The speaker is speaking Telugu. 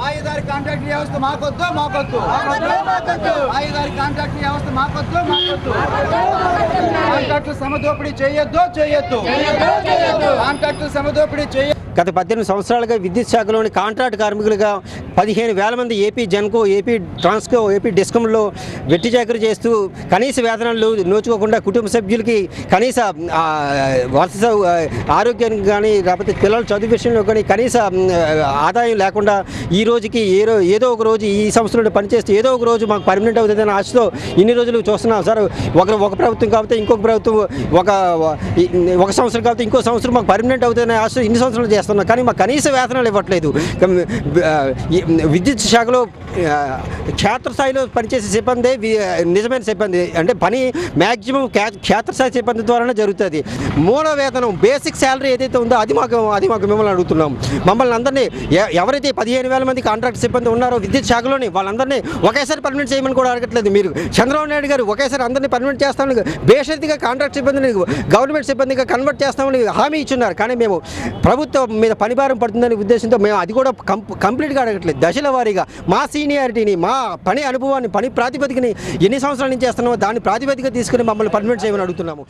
కాంట్రాక్ట్ వ్యవస్థ మాకొద్దు మాకొద్దు. రాయి గారి కాంట్రాక్ట్ వ్యవస్థ మాకొద్దు మాకొద్దు. కాంట్రాక్ట్ సమదోపిడీ చేయొద్దు చేయొద్దు. కాంట్రాక్ట్ సమదోపిడీ చేయొద్దు. గత పద్దెనిమిది సంవత్సరాలుగా విద్యుత్ శాఖలోని కాంట్రాక్ట్ కార్మికులుగా పదిహేను వేల మంది AP Genco AP Transco AP డిస్కంలో వెట్టి చాకరీ చేస్తూ కనీస వేతనాలు నోచుకోకుండా కుటుంబ సభ్యులకి కనీస ఆ, వరుస ఆరోగ్యానికి కానీ లేకపోతే పిల్లల చదువు విషయంలో కానీ కనీస ఆదాయం లేకుండా ఈ రోజుకి ఏ ఏదో ఒక రోజు ఈ సంవత్సరంలో పనిచేస్తే ఏదో ఒక రోజు మాకు పర్మనెంట్ అవుతుందని ఆశతో ఇన్ని రోజులు చూస్తున్నాం. సార్ ఒకరు ఒక ప్రభుత్వం కాకపోతే ఇంకొక ప్రభుత్వం ఒక ఒక సంవత్సరం కాబట్టి ఇంకో సంవత్సరం మాకు పర్మనెంట్ అవుతుందని ఆశ ఇన్ని సంవత్సరాలు చేస్తున్నాం. కానీ మాకు కనీస వేతనాలు ఇవ్వట్లేదు. విద్యుత్ శాఖలో క్షేత్రస్థాయిలో పనిచేసే సిబ్బంది నిజమైన సిబ్బంది. అంటే పని మ్యాక్సిమం క్షేత్రస్థాయి సిబ్బంది ద్వారానే జరుగుతుంది. మూల వేతనం బేసిక్ శాలరీ ఏదైతే ఉందో అది మాకు అది మాకు మిమ్మల్ని అడుగుతున్నాం. మమ్మల్ని అందరినీ ఎ- ఎవరైతే పదిహేను వేల మంది కాంట్రాక్ట్ సిబ్బంది ఉన్నారో విద్యుత్ శాఖలోని వాళ్ళందరినీ ఒకేసారి పర్మనెంట్ చేయమని కూడా అడగట్లేదు మీరు. చంద్రబాబు నాయుడు గారు ఒకేసారి అందరినీ పర్మనెంట్ చేస్తామని బేషరతిగా కాంట్రాక్ట్ సిబ్బందిని గవర్నమెంట్ సిబ్బందిగా కన్వర్ట్ చేస్తామని హామీ ఇచ్చున్నారు. కానీ మేము ప్రభుత్వం మీద పనిభారం పడుతుందనే ఉద్దేశంతో మేము అది కూడా కంప్లీట్గా అడగట్లేదు. దశల వారీగా మా సీనియారిటీని మా పని అనుభవాన్ని పని ప్రాతిపదికని ఎన్ని సంవత్సరాల నుంచి చేస్తున్నామో దాన్ని ప్రాతిపదిక తీసుకుని మమ్మల్ని పర్మిట్ చేయమని అడుగుతున్నాము.